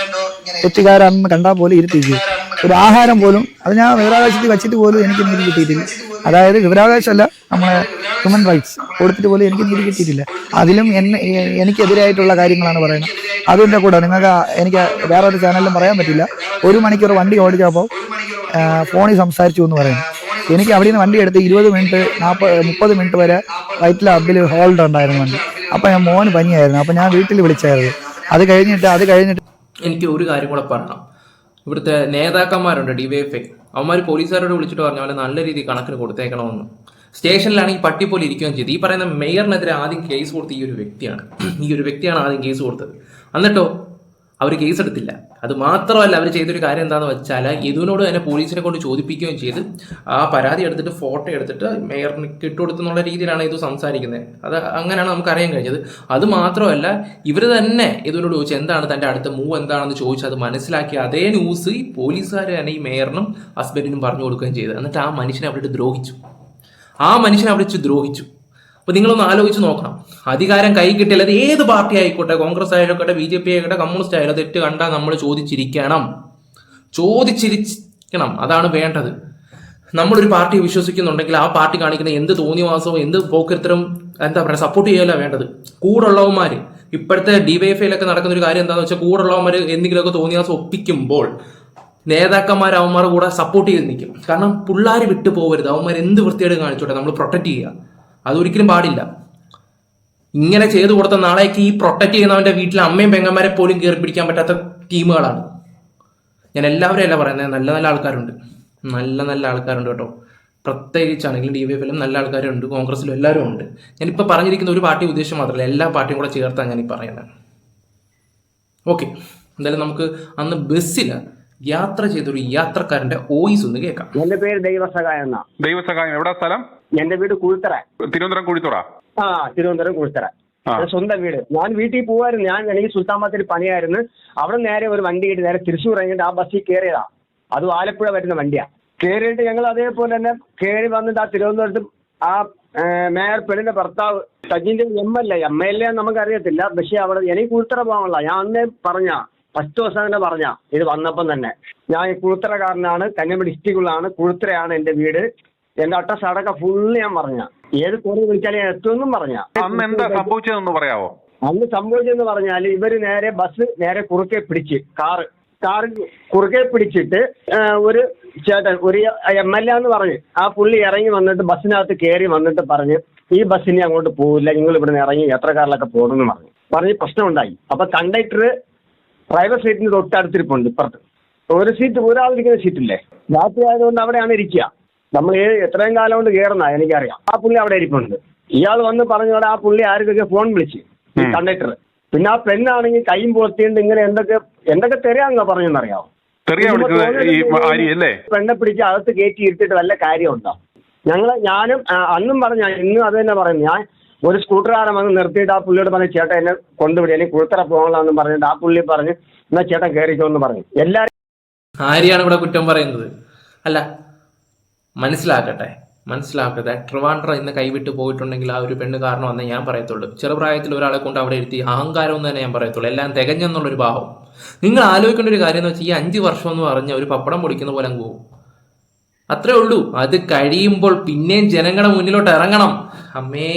തെറ്റുകാരാണെന്ന് കണ്ടാൽ പോലും ഇരുത്തിക്കുക ഒരു ആഹാരം പോലും അത് ഞാൻ വിവരാവകാശത്തിൽ വെച്ചിട്ട് പോലും എനിക്ക് നീതി കിട്ടിയിട്ടില്ല. അതായത് വിവരാവകാശമല്ല നമ്മളെ ഹ്യൂമൻ റൈറ്റ്സ് കൊടുത്തിട്ട് പോലും എനിക്ക് നീതി കിട്ടിയിട്ടില്ല. അതിലും എന്നെ എനിക്കെതിരായിട്ടുള്ള കാര്യങ്ങളാണ് പറയുന്നത്. അതിന്റെ കൂടെ നിങ്ങൾക്ക് എനിക്ക് വേറൊരു ചാനലിലും പറയാൻ പറ്റില്ല. ഒരു മണിക്കൂർ വണ്ടി ഓടിച്ചപ്പോൾ ഫോണിൽ സംസാരിച്ചു എന്ന് പറയുന്നു. എനിക്ക് അവിടെ നിന്ന് വണ്ടി എടുത്ത് ഇരുപത് മിനിറ്റ് നാൽപ്പത് മുപ്പത് മിനിറ്റ് വരെ വൈറ്റിലെ അബ്ബിൽ ഹോൾഡ് ഉണ്ടായിരുന്നു വണ്ടി. അപ്പം ഞാൻ മോന് പനിയായിരുന്നു. അപ്പം ഞാൻ വീട്ടിൽ വിളിച്ചായിരുന്നു. അത് കഴിഞ്ഞിട്ട് അത് കഴിഞ്ഞിട്ട് എനിക്ക് ഒരു കാര്യം കൂടെ പറയണം ഇവിടുത്തെ നേതാക്കന്മാരുണ്ട് ഡിവൈഎഫ്ഐ അവന്മാർ പോലീസുകാരോട് വിളിച്ചിട്ട് പറഞ്ഞ പോലെ നല്ല രീതിയിൽ കണക്കിന് കൊടുത്തേക്കണമെന്ന്. സ്റ്റേഷനിലാണെങ്കിൽ പട്ടി പോലെ ഇരിക്കുകയും ചെയ്തു. ഈ പറയുന്ന മേയറിനെതിരെ ആദ്യം കേസ് കൊടുത്ത ഈ ഒരു വ്യക്തിയാണ്. ഈ ഒരു വ്യക്തിയാണ് ആദ്യം കേസ് കൊടുത്തത്. എന്നിട്ടോ അവർ കേസ് എടുത്തില്ല. അത് മാത്രമല്ല അവർ ചെയ്തൊരു കാര്യം എന്താണെന്ന് വെച്ചാൽ ഇതിനോട് തന്നെ പോലീസിനെ കൊണ്ട് ചോദിപ്പിക്കുകയും ചെയ്ത് ആ പരാതി എടുത്തിട്ട് ഫോട്ടോ എടുത്തിട്ട് മേയറിന് കിട്ടുകൊടുത്തെന്നുള്ള രീതിയിലാണ് ഇത് സംസാരിക്കുന്നത്. അത് അങ്ങനെയാണ് നമുക്ക് അറിയാൻ കഴിഞ്ഞത്. അത് മാത്രമല്ല ഇവർ തന്നെ ഇതിനോട് ചോദിച്ചു എന്താണ് തന്റെ അടുത്ത മൂവ് എന്താണെന്ന് ചോദിച്ചു. അത് മനസ്സിലാക്കി അതേ ന്യൂസ് ഈ പോലീസുകാർ തന്നെ ഈ മേയറിനും ഹസ്ബൻഡിനും പറഞ്ഞു കൊടുക്കുകയും ചെയ്തു. എന്നിട്ട് ആ മനുഷ്യനെ അവിടെ ദ്രോഹിച്ചു. ആ മനുഷ്യനെ അവിടെ ദ്രോഹിച്ചു. അപ്പൊ നിങ്ങളൊന്ന് ആലോചിച്ച് നോക്കണം. അധികാരം കൈ കിട്ടിയാൽ അത് ഏത് പാർട്ടി ആയിക്കോട്ടെ കോൺഗ്രസ് ആയിക്കോട്ടെ ബി ജെ പി ആയിക്കോട്ടെ കമ്മ്യൂണിസ്റ്റ് ആയാലും തെറ്റ് കണ്ടാൽ നമ്മൾ ചോദിച്ചിരിക്കണം. ചോദിച്ചിരിക്കണം അതാണ് വേണ്ടത്. നമ്മളൊരു പാർട്ടി വിശ്വസിക്കുന്നുണ്ടെങ്കിൽ ആ പാർട്ടി കാണിക്കുന്ന എന്ത് തോന്നിവാസവും എന്ത് പോക്കരുത്തരും എന്താ പറയുക സപ്പോർട്ട് ചെയ്യല വേണ്ടത്. കൂടുള്ളവന്മാർ ഇപ്പോഴത്തെ ഡിവൈഎഫ്ഐയിലൊക്കെ നടക്കുന്ന ഒരു കാര്യം എന്താണെന്ന് വെച്ചാൽ കൂടുള്ളവന്മാർ എന്തെങ്കിലുമൊക്കെ തോന്നിവാസം ഒപ്പിക്കുമ്പോൾ നേതാക്കന്മാർ അവന്മാർ കൂടെ സപ്പോർട്ട് ചെയ്ത് നിൽക്കും. കാരണം പിള്ളേർ വിട്ടു പോകരുത് അവന്മാർ എന്ത് വൃത്തിയായിട്ട് കാണിച്ചോട്ടെ നമ്മൾ പ്രൊട്ടക്ട് ചെയ്യുക. അതൊരിക്കലും പാടില്ല. ഇങ്ങനെ ചെയ്തു കൊടുത്ത നാളേക്ക് ഈ പ്രൊട്ടക്ട് ചെയ്യുന്നവന്റെ വീട്ടിലെ അമ്മയും പെങ്ങന്മാരെ പോലും കയറി പിടിക്കാൻ പറ്റാത്ത ടീമുകളാണ്. ഞാൻ എല്ലാവരും അല്ല പറയുന്നത് നല്ല നല്ല ആൾക്കാരുണ്ട്. നല്ല നല്ല ആൾക്കാരുണ്ട് കേട്ടോ. പ്രത്യേകിച്ചാണെങ്കിലും ഡി വൈ എഫിലും നല്ല ആൾക്കാരുണ്ട് കോൺഗ്രസിലും എല്ലാവരും ഉണ്ട്. ഞാനിപ്പോൾ പറഞ്ഞിരിക്കുന്ന ഒരു പാർട്ടി ഉദ്ദേശം മാത്രമല്ല എല്ലാ പാർട്ടിയും കൂടെ ചേർത്താണ് ഞാൻ ഈ പറയുന്നത് ഓക്കെ എന്തായാലും നമുക്ക് അന്ന് ബസ്സിൽ യാത്ര ചെയ്തൊരു യാത്രക്കാരന്റെ വോയിസ് ഒന്ന് കേൾക്കാം. എന്റെ പേര് ദൈവസഹായ എന്നാ. ദൈവസഹായം എവിടെ സ്ഥലം? എന്റെ വീട് കുഴുത്തറ. തിരുവനന്തപുരം കുഴിത്തുറ? ആ തിരുവനന്തപുരം കുഴുത്തറ. എന്റെ സ്വന്തം വീട്. ഞാൻ വീട്ടിൽ പോവായിരുന്നു. ഞാൻ എനിക്ക് സുൽത്താൻ പണിയായിരുന്നു. അവിടെ നേരെ ഒരു വണ്ടി കിട്ടി നേരെ തൃശ്ശൂർ ഇറങ്ങിയിട്ട് ആ ബസ്സിൽ കയറിയതാ. അത് ആലപ്പുഴ വരുന്ന വണ്ടിയാ. കയറിയിട്ട് ഞങ്ങൾ അതേപോലെ തന്നെ കയറി വന്നിട്ട് ആ തിരുവനന്തപുരത്ത് ആ മേയർ പെണ്ണിന്റെ ഭർത്താവ് സജിന്റെ M L A M L A നമുക്ക് അറിയത്തില്ല പക്ഷെ അവിടെ എനിക്ക് കുഴുത്തറ പോകാനുള്ള. ഞാൻ അന്നേ പറഞ്ഞ ഫസ്റ്റ് ദിവസം തന്നെ പറഞ്ഞ ഇത് വന്നപ്പം തന്നെ. ഞാൻ ഈ കുഴുത്തറക്കാരനാണ് കന്യാകുമരി ഡിസ്ട്രിക്റ്റിലാണ് കുഴുത്തറയാണ് എന്റെ വീട്. എന്റെ അഡ്രസ് അടക്കം ഫുള്ള് ഞാൻ പറഞ്ഞ. ഏത് കോറി വിളിച്ചാലും ഞാൻ എത്തുമെന്നും പറഞ്ഞ. അന്ന് എന്താ സംഭവിച്ചതെന്ന് പറയാവോ? അന്ന് സംഭവിച്ചെന്ന് പറഞ്ഞാൽ ഇവർ നേരെ ബസ് നേരെ കുറുക്കെ പിടിച്ച് കാറ്. കാറ് കുറുക്കെ പിടിച്ചിട്ട് ഒരു ചേട്ടൻ ഒരു എം എൽ എ എന്ന് പറഞ്ഞ് ആ പുള്ളി ഇറങ്ങി വന്നിട്ട് ബസ്സിനകത്ത് കയറി വന്നിട്ട് പറഞ്ഞ് ഈ ബസ്സിന് അങ്ങോട്ട് പോവില്ല നിങ്ങൾ ഇവിടുന്ന് ഇറങ്ങി യാത്രക്കാരിലൊക്കെ പോകണമെന്ന് പറഞ്ഞു. പറഞ്ഞ് പ്രശ്നമുണ്ടായി. അപ്പൊ കണ്ടക്ടർ ഡ്രൈവർ സീറ്റിന് തൊട്ടടുത്തിരിപ്പുണ്ട് ഇപ്പുറത്ത്. ഒരു സീറ്റ് ഒരാളിരിക്കുന്ന സീറ്റില്ലേ രാത്രി ആയതുകൊണ്ട് അവിടെയാണ് ഇരിക്കുക. നമ്മൾ എത്രയും കാലം കൊണ്ട് കയറുന്ന എനിക്കറിയാം. ആ പുള്ളി അവിടെ ഇരിപ്പുണ്ട്. ഇയാൾ വന്ന് പറഞ്ഞോടെ ആ പുള്ളി ആർക്കൊക്കെ ഫോൺ വിളിച്ച്? കണ്ടക്ടർ പിന്നെ ആ പെണ്ണാണെങ്കിൽ കൈയും പൊത്തിയിട്ട് ഇങ്ങനെ എന്തൊക്കെ എന്തൊക്കെ തെരയാങ്ങ പറഞ്ഞെന്നറിയാമോ പെണ്ണെ പിടിച്ച് അകത്ത് കയറ്റി ഇരുത്തിട്ട് വല്ല കാര്യമുണ്ടോ? ഞങ്ങൾ ഞാനും അന്നും പറഞ്ഞ ഇന്നും അത് തന്നെ പറയുന്നു. ഞാൻ ഒരു സ്കൂട്ടറുകാരൻ വന്ന് നിർത്തിയിട്ട് ആ പുള്ളിയോട് പറഞ്ഞ ചേട്ടൻ എന്നെ കൊണ്ടുവിടി. എനിക്ക് കുഴുത്തറ പോകണമെന്ന് പറഞ്ഞിട്ട് ആ പുള്ളി പറഞ്ഞ് എന്നാ ചേട്ടൻ കയറിക്കോ എന്ന് പറഞ്ഞു. എല്ലാരും ആരെയാണ് ഇവിടെ കുറ്റം പറയുന്നത്? അല്ല മനസ്സിലാക്കട്ടെ മനസ്സിലാക്കട്ടെ. ട്രിവാൻഡ്ര ഇന്ന് കൈവിട്ട് പോയിട്ടുണ്ടെങ്കിൽ ആ ഒരു പെണ്ണ് കാരണമെന്നേ ഞാൻ പറയത്തുള്ളൂ. ചെറുപ്രായത്തിൽ ഒരാളെ കൊണ്ട് അവിടെ ഇരുത്തി അഹങ്കാരം എന്ന് തന്നെ ഞാൻ പറയത്തുള്ളൂ. എല്ലാം തികഞ്ഞെന്നുള്ളൊരു ഭാവം നിങ്ങൾ ആലോചിക്കേണ്ട ഒരു കാര്യം എന്ന് വെച്ചാൽ ഈ അഞ്ച് വർഷം എന്ന് പറഞ്ഞ ഒരു പപ്പടം പൊടിക്കുന്ന പോലെ പോകും അത്രേ ഉള്ളൂ. അത് കഴിയുമ്പോൾ പിന്നെയും ജനങ്ങളുടെ മുന്നിലോട്ട് ഇറങ്ങണം. അമ്മേ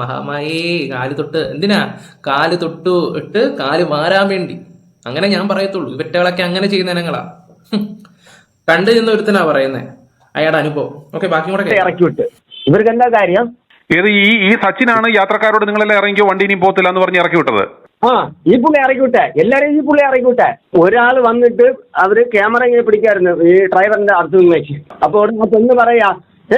മഹാമായേ കാൽ തൊട്ട് എന്തിനാ? കാൽ തൊട്ടു ഇട്ട് കാൽ മാറാൻ വേണ്ടി. അങ്ങനെ ഞാൻ പറയത്തുള്ളൂ. ഇവറ്റകളൊക്കെ അങ്ങനെ ചെയ്യുന്ന ഇനങ്ങളാ. കണ്ടു ചെന്ന ഒരുത്തനാ പറയുന്നേ. അയാളുടെ അനുഭവം. ഓക്കെ ബാക്കി കൂടെ. ഇറക്കി വിട്ട്. ഇവർക്ക് എന്താ കാര്യം? ഏത് ഈ ഈ സച്ചിനാണ് യാത്രക്കാരോട് നിങ്ങളെല്ലാം ഇറങ്ങിയോ വണ്ടി ഇനി പോകത്തില്ല എന്ന് പറഞ്ഞ് ഇറക്കി വിട്ടത്. ആ ഈ പുള്ളി ഇറക്കി വിട്ടെ. എല്ലാരെയും ഈ പുള്ളി ഇറക്കി വിട്ടെ. ഒരാൾ വന്നിട്ട് അവർ ക്യാമറ ഇങ്ങനെ പിടിക്കായിരുന്നു ഈ ഡ്രൈവറിന്റെ അടുത്ത് നിന്ന് വെച്ച്. അപ്പൊ അവിടെ പെണ്ണ് പറയാ ഏ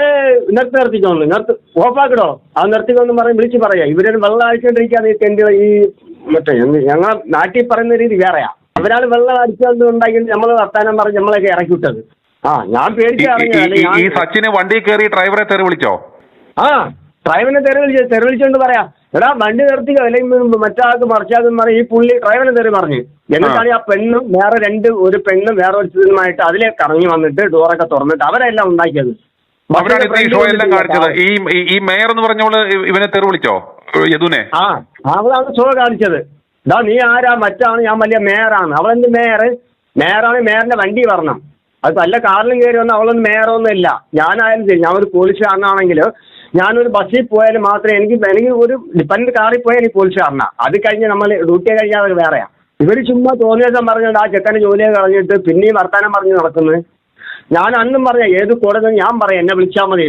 നിർത്തി നിർത്തിക്കോളൂ നിർത്ത് ഓഫാക്കിടോ. ആ നിർത്തിക്കോന്ന് പറഞ്ഞ് വിളിച്ച് പറയാ. ഇവരെ വെള്ളം അടിച്ചോണ്ടിരിക്കാതെ ഈ ടെന്റ് ഈ മറ്റേ ഞങ്ങൾ നാട്ടിൽ പറയുന്ന രീതി വേറെയാ. അവരാൾ വെള്ളം അടിച്ചുകൊണ്ട് ഉണ്ടാക്കി നമ്മൾ വർത്താനം പറഞ്ഞ് നമ്മളൊക്കെ ഇറക്കി വിട്ടത്. ആ ഞാൻ ഈ- ഈ- സച്ചിന് വണ്ടി കയറി ഡ്രൈവറെ തെറി വിളിച്ചോ? ആ ഡ്രൈവറിനെ തെറി വിളിച്ചു തെറി വിളിച്ചോണ്ട് പറയാ. എടാ വണ്ടി നിർത്തിക്കോ. അല്ലെങ്കിൽ മറ്റാൾക്ക് മറിച്ചാക്കും പറയും ഈ പുള്ളി ഡ്രൈവറിനെ തെറി പറഞ്ഞു. എന്നിട്ടാണ് ആ പെണ്ണും വേറെ രണ്ട് ഒരു പെണ്ണും വേറെ ഒരു സ്ഥിതിയുമായിട്ട് അതിലേക്ക് ഇറങ്ങി വന്നിട്ട് ഡോറൊക്കെ തുറന്നിട്ട് അവരെല്ലാം ഉണ്ടാക്കിയത്. അവരാണ് ഈ ഷോ എല്ലാം കാണിച്ചത്. ഈ ഈ- മേയർ എന്ന് പറഞ്ഞവൾ ഇവനെ തെറി വിളിച്ചോ? യദുനെ ആ അവളാണ് ഷോ കാണിച്ചത്. ഇതാ നീ ആരാ? മറ്റാണ്? ഞാൻ വലിയ മേയറാണ് അവളെന്ത് മേയർ മേയറാണ് മേയറിന്റെ വണ്ടി വരണം. അത് വല്ല കാറിലും കയറി വന്ന അവളൊന്നും മേയറൊന്നും ഇല്ല. ഞാനായാലും ശരി ഞാൻ ഒരു പോലീസുകാരനാണെങ്കിൽ ഞാനൊരു ബസ്സിൽ പോയാലും മാത്രമേ എനിക്ക് എനിക്ക് ഒരു ഡിപ്പൻഡ് കാറിൽ പോയാൽ എനിക്ക് പോലീസുകാരനാ അത് കഴിഞ്ഞ് നമ്മൾ ഡ്യൂട്ടി കഴിഞ്ഞാൽ അവർ വേറെയാ. ഇവർ ചുമ്മാ തോന്നിയ ദിവസം പറഞ്ഞുകൊണ്ട് ആ ചെക്കന്റെ ജോലിയെ കളഞ്ഞിട്ട് പിന്നെയും വർത്താനം പറഞ്ഞ് നടക്കുന്നത് ഞാൻ അന്നും പറഞ്ഞ ഏത് കോടതി ഞാൻ പറയാം എന്നെ വിളിച്ചാൽ മതി.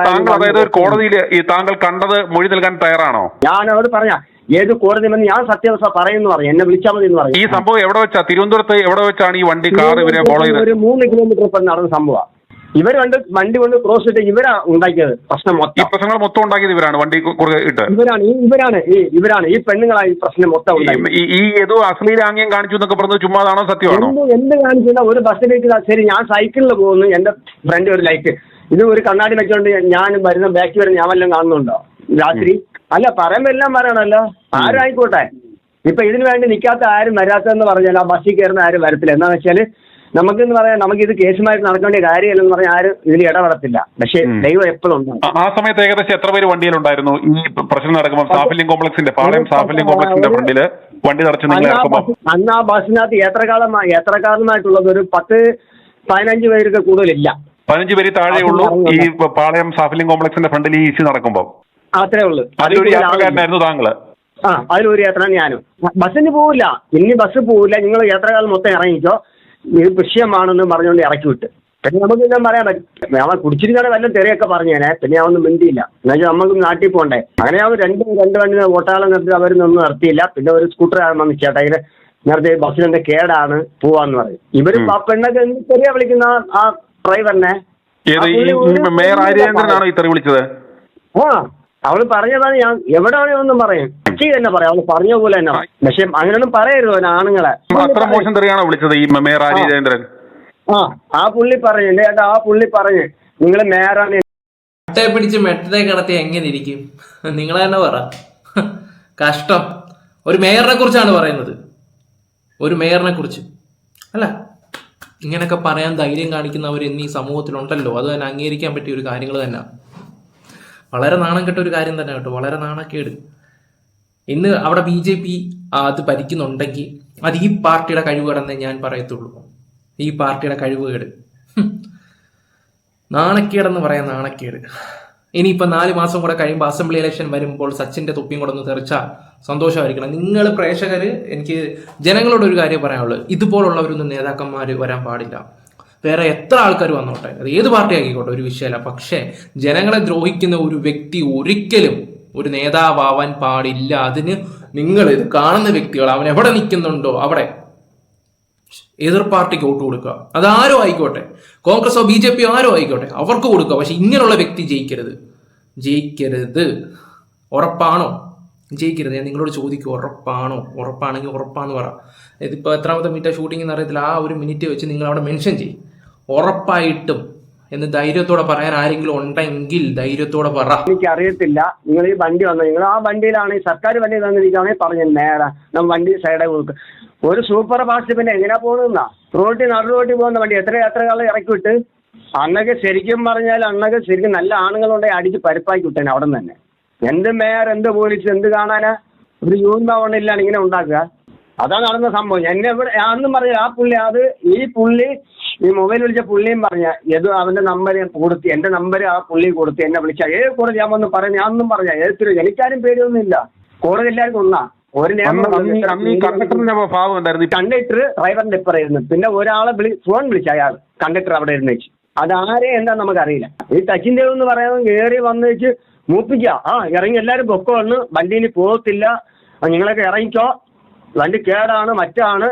താങ്കൾ അതായത് ഒരു കോടതിയിൽ ഈ താങ്കൾ കണ്ടത് മൊഴി നൽകാൻ തയ്യാറാണോ? ഞാൻ അവരോട് പറഞ്ഞ ഏത് കോടതി വന്ന് ഞാൻ സത്യാവസ്ഥ പറയുന്നു പറഞ്ഞു. എന്നെ വിളിച്ചാൽ മതി എന്ന് ഈ സംഭവം എവിടെ വെച്ചാ? തിരുവനന്തപുരത്ത് എവിടെ വെച്ചാണ് ഈ വണ്ടി കാർ ഇവരെ ഫോളോ ഒരു മൂന്ന് കിലോമീറ്റർ നടന്ന സംഭവം. ഇവർ കണ്ട് വണ്ടി കൊണ്ട് ക്രോസ് ഇട്ട് ഇവരാ ഉണ്ടാക്കിയത്. പ്രശ്നം ഈ മൊത്തം പ്രശ്നങ്ങൾ മൊത്തം ഉണ്ടാക്കിയത് ഇവരാണ്. വണ്ടി കുറുകെ ഇട്ട്. ഇവരാണ് ഈ ഇവരാണ് ഈ ഇവരാണ്. ഈ പെണ്ണുങ്ങളാണ് ഈ പ്രശ്നം മൊത്തം ഈ- ഉണ്ടാക്കിയത്. ഈ- ഈ ഏതോ അശ്ലീലാംഗ്യം കാണിച്ചു എന്നൊക്കെ പറഞ്ഞത് ചുമ്മാതാണോ സത്യമാണോ? എന്ത് എന്ത് കാണിച്ചില്ല ഒരു ബസ്സിലേക്ക് ഇതാ, ശരി ഞാൻ സൈക്കിളിൽ പോകുന്നു. എന്റെ ഫ്രണ്ട് ഒരു ലൈക്ക് ഇത് ഒരു കണ്ണാടി വെച്ചോണ്ട് ഞാൻ വരുന്ന ബാക്കി വരുന്ന ഞാൻ വല്ലതും കാണുന്നുണ്ടോ? രാത്രി? അല്ല പറയുമ്പോ എല്ലാം പറയണല്ലോ. ആരായിക്കോട്ടെ? ഇപ്പൊ ഇതിനു വേണ്ടി നിൽക്കാത്ത ആരും വരാത്തതെന്ന് പറഞ്ഞാൽ ആ ബസ്സിൽ കയറുന്ന ആരും വരത്തില്ല. എന്താണെന്ന് വെച്ചാൽ നമുക്കെന്ന് പറയാൻ നമുക്ക് ഇത് കേസുമായിട്ട് നടക്കേണ്ട കാര്യമല്ലെന്ന് പറഞ്ഞാൽ ആരും ഇതിൽ ഇടപെടത്തില്ല. പക്ഷേ. ദൈവം എപ്പോഴും ഉണ്ട്. ആ- സമയത്ത് ഏകദേശം എത്ര പേര് വണ്ടിയിലുണ്ടായിരുന്നു ഈ പ്രശ്നം നടക്കുമ്പോൾ സാഫല്യം കോംപ്ലക്സിന്റെ പാളയം സാഫല്യം കോംപ്ലക്സിന്റെ ഫ്രണ്ടിൽ വണ്ടി തടച്ചു നിങ്ങൾ അന്ന് ആ ഇറക്കുമ്പോൾ എത്ര കാലം എത്ര ബസ്സിനകത്ത് യാത്രക്കാരമായി യാത്രക്കാരനായിട്ടുള്ളത് ഒരു പത്ത് പതിനഞ്ച് പേരൊക്കെ കൂടുതലില്ല. പതിനഞ്ച് പേര് താഴെയുള്ളൂ ഈ പാളയം സാഫല്യം കോംപ്ലക്സിന്റെ ഫ്രണ്ടിൽ ഈ ഇഷ്യൂ നടക്കുമ്പോൾ അത്രേ ഉള്ളൂ. അതിലൊരു. യാത്രക്കാരനായിരുന്നു താങ്കൾ. ആ അതിലൊരു യാത്ര ഞാനും. ബസ്സിന് പോവില്ല. ഇനി ബസ് പോവില്ല. നിങ്ങൾ യാത്രകാലം മൊത്തം ഇറങ്ങിക്കോ. ഇത് വിഷയമാണെന്ന് പറഞ്ഞുകൊണ്ട് ഇറക്കി വിട്ട്. പിന്നെ നമുക്ക് ഞാൻ പറയാൻ പറ്റും. അവൻ കുടിച്ചിരിക്കാതെ വല്ല തെറിയൊക്കെ പറഞ്ഞേനെ പിന്നെ അവൻ മിണ്ടിയില്ല. എന്നുവെച്ചാൽ നമുക്ക് നാട്ടിൽ പോകണ്ടേ അങ്ങനെ അവൻ രണ്ട് രണ്ട് വണ്ടി ഓട്ടാളം നിർത്തി അവരൊന്നും നിർത്തിയില്ല. പിന്നെ ഒരു സ്കൂട്ടർ വന്ന് ചേട്ടാ ഇങ്ങനെ നേരത്തെ ബസ്സിനെന്താ കേടാണ് പോവാന്ന് പറയും. ഇവർ ആ പെണ്ണൊക്കെ തെറിയാ വിളിക്കുന്ന ആ- ഡ്രൈവറിനെ മേയർ ആര്യചന്ദ്രനാണോ ഈ തെറി വിളിച്ചത്? ആ അവൾ പറഞ്ഞതാണ് ഞാൻ എവിടെ വേണമെന്നും പറയും. കക്ഷി തന്നെ പറയാം. അവൾ പറഞ്ഞ പോലെ തന്നെ. പക്ഷെ അങ്ങനെയൊന്നും പറയരുത് അവന് ആണുങ്ങളെ. അത്ര മോശം തെറിയാണോ വിളിച്ചത് ഈ മേയർ ആ. ആ പുള്ളി പറഞ്ഞു. എന്റെ ചേട്ടാ ആ പുള്ളി പറഞ്ഞു. നിങ്ങൾ മേയറാണ്. മെട്ടെ പിടിച്ച് മെട്ടത്തെ കിടത്തി എങ്ങനെ ഇരിക്കും? നിങ്ങൾ തന്നെ പറ. കഷ്ടം. ഒരു മേയറിനെ കുറിച്ചാണ് പറയുന്നത്. ഒരു മേയറിനെ കുറിച്ച്. അല്ല ഇങ്ങനെയൊക്കെ പറയാൻ ധൈര്യം കാണിക്കുന്നവർ ഇന്ന് ഈ സമൂഹത്തിലുണ്ടല്ലോ. അത് തന്നെ അംഗീകരിക്കാൻ പറ്റിയ ഒരു കാര്യങ്ങൾ തന്നെ. വളരെ നാണം കെട്ട ഒരു കാര്യം തന്നെ കേട്ടോ. വളരെ നാണക്കേട്. ഇന്ന് അവിടെ ബി ജെ പി അത് ഭരിക്കുന്നുണ്ടെങ്കിൽ അത് ഈ പാർട്ടിയുടെ കഴിവുകേടെന്നേ ഞാൻ പറയത്തുള്ളൂ. ഈ പാർട്ടിയുടെ കഴിവുകേട്. നാണക്കേടെന്ന് പറയാൻ നാണക്കേട്. ഇനിയിപ്പോൾ നാല് മാസം കൂടെ കഴിയുമ്പോൾ അസംബ്ലി ഇലക്ഷൻ വരുമ്പോൾ സച്ചിന്റെ തൊപ്പിയും കൂടെ ഒന്ന് തെറിച്ചാൽ സന്തോഷമായിരിക്കണം. നിങ്ങൾ പ്രേക്ഷകർ എനിക്ക് ജനങ്ങളോട് ഒരു കാര്യം പറയാനുള്ളൂ. ഇതുപോലുള്ളവരൊന്നും നേതാക്കന്മാർ വരാൻ പാടില്ല. വേറെ എത്ര ആൾക്കാർ വന്നോട്ടെ? അത് ഏത് പാർട്ടി ആക്കിക്കോട്ടെ ഒരു വിഷയമല്ല. പക്ഷേ ജനങ്ങളെ ദ്രോഹിക്കുന്ന ഒരു വ്യക്തി ഒരിക്കലും ഒരു നേതാവാൻ പാടില്ല. അതിന് നിങ്ങൾ ഇത് കാണുന്ന വ്യക്തികൾ അവൻ എവിടെ നിൽക്കുന്നുണ്ടോ അവിടെ എതിർ പാർട്ടിക്ക് വോട്ട് കൊടുക്കുക. അത് ആരോ ആയിക്കോട്ടെ. കോൺഗ്രസോ ബി ജെ പിയോ ആരോ ആയിക്കോട്ടെ. അവർക്ക് കൊടുക്കുക. പക്ഷെ ഇങ്ങനെയുള്ള വ്യക്തി ജയിക്കരുത്. ജയിക്കരുത്. ഉറപ്പാണോ? ജയിക്കരുത്. ഞാൻ നിങ്ങളോട് ചോദിക്കും ഉറപ്പാണോ? ഉറപ്പാണെങ്കിൽ ഉറപ്പാന്ന് പറ. ഇതിപ്പോൾ എത്രാമത്തെ മിനിറ്റ് ഷൂട്ടിംഗ് എന്ന് അറിയത്തില്ല. ആ ഒരു മിനിറ്റ് വെച്ച് നിങ്ങൾ അവിടെ മെൻഷൻ ചെയ്യും. ഉറപ്പായിട്ടും എന്ന് ധൈര്യത്തോടെ പറയാൻ ആരെങ്കിലും ഉണ്ടെങ്കിൽ ധൈര്യത്തോടെ പറ. എനിക്ക് അറിയത്തില്ല നിങ്ങൾ ഈ വണ്ടി വന്നത് നിങ്ങൾ ആ വണ്ടിയിലാണ് സർക്കാർ വണ്ടി തന്നിരിക്കുകയാണെങ്കിൽ പറഞ്ഞു നേരെ നമ്മൾ വണ്ടി സൈഡേ കൊടുക്കും ഒരു സൂപ്പർ ഫാസ്റ്റ് പിന്നെ എങ്ങനെയാ പോകുന്നതെന്നാ? റോഡിൽ നടു റോഡിൽ പോകുന്ന വണ്ടി എത്ര എത്ര കാലം ഇറക്കി വിട്ട് അന്നൊക്കെ ശരിക്കും പറഞ്ഞാൽ അന്നൊക്കെ ശരിക്കും നല്ല ആണുങ്ങളുണ്ടെങ്കിൽ അടിച്ച് പരിപ്പാക്കി വിട്ടേനെ അവിടെ നിന്ന് തന്നെ. എന്ത് മേയർ എന്ത് പോലീസ് എന്ത് കാണാനാ? ഒരു യൂണിഫോം ഇല്ലാണ് ഇങ്ങനെ ഉണ്ടാക്കുക. അതാണ് നടന്ന സംഭവം. എന്നെ ഇവിടെ അന്നും പറഞ്ഞു ആ പുള്ളി അത് ഈ പുള്ളി ഈ മൊബൈൽ വിളിച്ച പുള്ളിയും പറഞ്ഞ ഏത് അവന്റെ നമ്പർ കൊടുത്തി എന്റെ നമ്പർ ആ പുള്ളി കൊടുത്തി എന്നെ വിളിച്ച ഏത് കോടതി ഞാൻ വന്ന് പറഞ്ഞു ഞാൻ ഒന്നും പറഞ്ഞ ഏതൊരു എനിക്കാരും പേടിയൊന്നുമില്ല. കോടതി എല്ലാവർക്കും ഒന്നാ. ഒരു കണ്ടക്ടർ ഡ്രൈവറിന്റെ ഇപ്പറ ഇരുന്നു. പിന്നെ ഒരാളെ വിളി ഫോൺ വിളിച്ച അയാൾ കണ്ടക്ടർ അവിടെ ഇരുന്ന് വെച്ച്. ആരെ എന്താ നമുക്കറിയില്ല. ഈ തച്ചിന്റെ എന്ന് പറയാൻ കയറി വന്ന് വെച്ച് മൂപ്പിക്കുക ആ ഇറങ്ങി എല്ലാരും പൊക്കോ വന്ന് വണ്ടിയിൽ പോകത്തില്ല. നിങ്ങളൊക്കെ ഇറങ്ങിക്കോ. വണ്ടി കേടാണ് മറ്റാണ്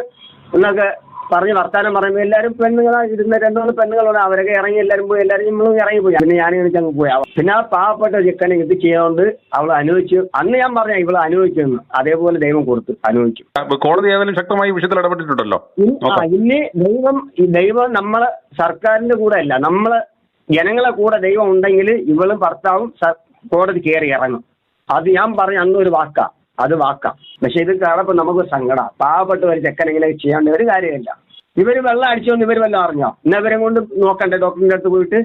എന്നൊക്കെ പറഞ്ഞ് വർത്താനം പറയുമ്പോൾ എല്ലാവരും പെണ്ണുങ്ങളാ ഇരുന്ന രണ്ടുമൂന്ന് പെണ്ണുങ്ങളോട് അവരൊക്കെ ഇറങ്ങി എല്ലാവരും പോയി എല്ലാവരും നമ്മളും ഇറങ്ങി പോയി. പിന്നെ ഞാൻ എനിക്ക് അങ്ങ് പോയി. പിന്നെ ആ പാവപ്പെട്ട ചിക്കനെ ഇത് ചെയ്യാണ്ട് അവൾ അനുഭവിച്ചു. അന്ന് ഞാൻ പറഞ്ഞ ഇവൾ അനുവദിച്ചു അതേപോലെ ദൈവം കൊടുത്തു അനുഭവിച്ചു. കോടതി ഏതായാലും ശക്തമായി വിഷയത്തിൽ ഇടപെട്ടിട്ടുണ്ടല്ലോ. ഇനി- ദൈവം ഈ ദൈവം നമ്മളെ സർക്കാരിന്റെ കൂടെ അല്ല നമ്മളെ ജനങ്ങളെ കൂടെ ദൈവം ഉണ്ടെങ്കിൽ ഇവളും ഭർത്താവും കോടതി കയറി ഇറങ്ങും. അത് ഞാൻ പറഞ്ഞ അന്ന് ഒരു വാക്കാ. അത് വാക്കാം. പക്ഷെ ഇത് കാണുമ്പോൾ നമുക്ക് സങ്കടം. പാവപ്പെട്ട ഒരു ചെക്കനെങ്കിലും ഇങ്ങനെ ചെയ്യാണ്ട് ഒരു കാര്യമില്ല. ഇവർ വെള്ളം അടിച്ചോന്ന് ഇവർ വല്ല അറിഞ്ഞോ? എന്നാ ഇവരെ കൊണ്ട് നോക്കണ്ടേ ഡോക്ടറിന്റെ അടുത്ത് പോയിട്ട്.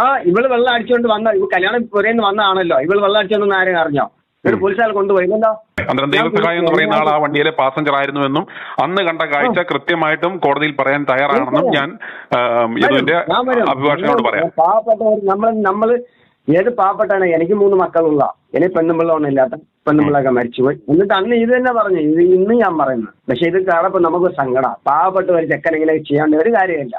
ആ ഇവൾ വെള്ളം അടിച്ചോണ്ട് വന്ന ഇവ കല്യാണം പുരേന്ന് വന്നാണല്ലോ. ഇവൾ വെള്ളം അടിച്ചോണ്ടെന്ന് ആരും അറിഞ്ഞോ? ഇവർ പോലീസുകാർ കൊണ്ടുപോയില്ലല്ലോ? ദൈവസഹായം എന്ന് പറയുന്ന ആൾ ആ വണ്ടിയിലെ പാസഞ്ചർ ആയിരുന്നുവെന്നും അന്ന് കണ്ട കാഴ്ച കൃത്യമായിട്ടും കോടതിയിൽ പറയാൻ തയ്യാറാണെന്നും ഞാൻ യദുവിന്റെ അഭിഭാഷകനോട് പറയാം. പാവപ്പെട്ടവർ നമ്മൾ നമ്മൾ ഏത് പാവപ്പെട്ടാണ് എനിക്ക് മൂന്ന് മക്കളുള്ള. എനിക്ക് പെണ്ണുമ്പിള്ള ഇല്ലാത്ത പെണ്ണുമ്പിള്ളൊക്കെ മരിച്ചുപോയി. എന്നിട്ട് അന്ന് ഇത് തന്നെ പറഞ്ഞു. ഇത് ഇന്ന് ഞാൻ പറയുന്നു. പക്ഷെ ഇത് കാണപ്പോ നമുക്ക് സങ്കട. പാവപ്പെട്ട ഒരു ചെക്കൻ ഇങ്ങനെ ചെയ്യാണ്ട് ഒരു കാര്യമില്ല.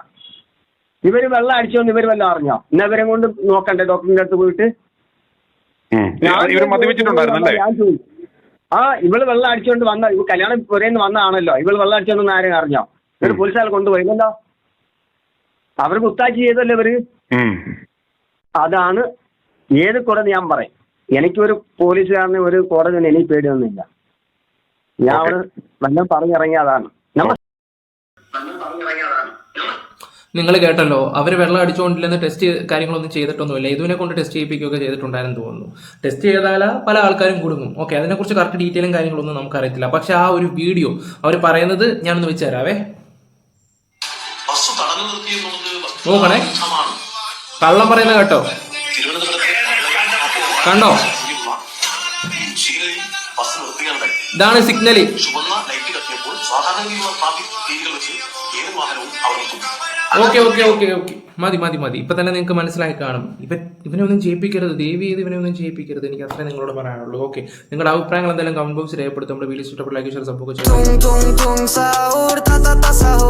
ഇവർ വെള്ളം അടിച്ചോന്ന് ഇവർ വല്ലതും അറിഞ്ഞോ? എന്നാ ഇവരെ കൊണ്ട് നോക്കണ്ടേ? ഡോക്ടറിന്റെ അടുത്ത് പോയിട്ട്. ആ ഇവൾ വെള്ളം അടിച്ചോണ്ട് വന്ന ഇവ കല്യാണം പുരേന്ന് വന്നാണല്ലോ ഇവൾ വെള്ളം അടിച്ചോണ്ടെന്ന് ആരും അറിഞ്ഞോ? ഇവർ പോലീസുകാർ കൊണ്ടുപോയില്ലല്ലോ അവർ കുത്താച്ചി ചെയ്തല്ലോ ഇവർ? അതാണ് ഏത് കോടതി ഞാൻ പറയും. എനിക്കൊരു പോലീസുകാരന് ഒരു കോടതി എനിക്ക് പേടിയൊന്നുമില്ല. ഞാൻ അവിടെ വല്ലതും പറഞ്ഞിറങ്ങിയതാണ് നമ്മ നിങ്ങൾ കേട്ടല്ലോ അവർ വെള്ളം അടിച്ചുകൊണ്ടില്ലെന്ന് ടെസ്റ്റ് കാര്യങ്ങളൊന്നും ചെയ്തിട്ടൊന്നുമില്ല. ഇതുവിനെ കൊണ്ട് ടെസ്റ്റ് ചെയ്യിപ്പിക്കുകയൊക്കെ ചെയ്തിട്ടുണ്ടായിരുന്നു തോന്നുന്നു. ടെസ്റ്റ് ചെയ്താൽ പല ആൾക്കാരും കുടുങ്ങും. ഓക്കെ അതിനെക്കുറിച്ച് കറക്റ്റ് ഡീറ്റെയിലും കാര്യങ്ങളൊന്നും നമുക്കറിയത്തില്ല. പക്ഷെ ആ ഒരു വീഡിയോ അവർ പറയുന്നത് ഞാനൊന്ന് വെച്ച് തരാവേ നോക്കണേ. കള്ളം പറയുന്ന കേട്ടോ. വാഹനവും ഇതാണ് signal okay okay okay okay മതി മതി മതി. ഇപ്പൊ തന്നെ നിങ്ങൾക്ക് മനസ്സിലായി കാണും. ഇവൻ ഇവനെ ഒന്നും ചെയ്യിപ്പിക്കരുത് ദേവി ചെയ്ത് ഇവനെ ഒന്നും ചെയ്യിപ്പിക്കരുത് എനിക്ക് അത്രേ നിങ്ങളോട് പറയാനുള്ളൂ. ഓക്കെ നിങ്ങളുടെ അഭിപ്രായങ്ങൾ എന്തായാലും കമന്റ് ബോക്സിൽ രേഖപ്പെടുത്തുമ്പോൾ നമ്മുടെ വീഡിയോ ഇഷ്ടപ്പെട്ട ലൈക്ക് ചെയ്യാൻ സപ്പോർട്ട്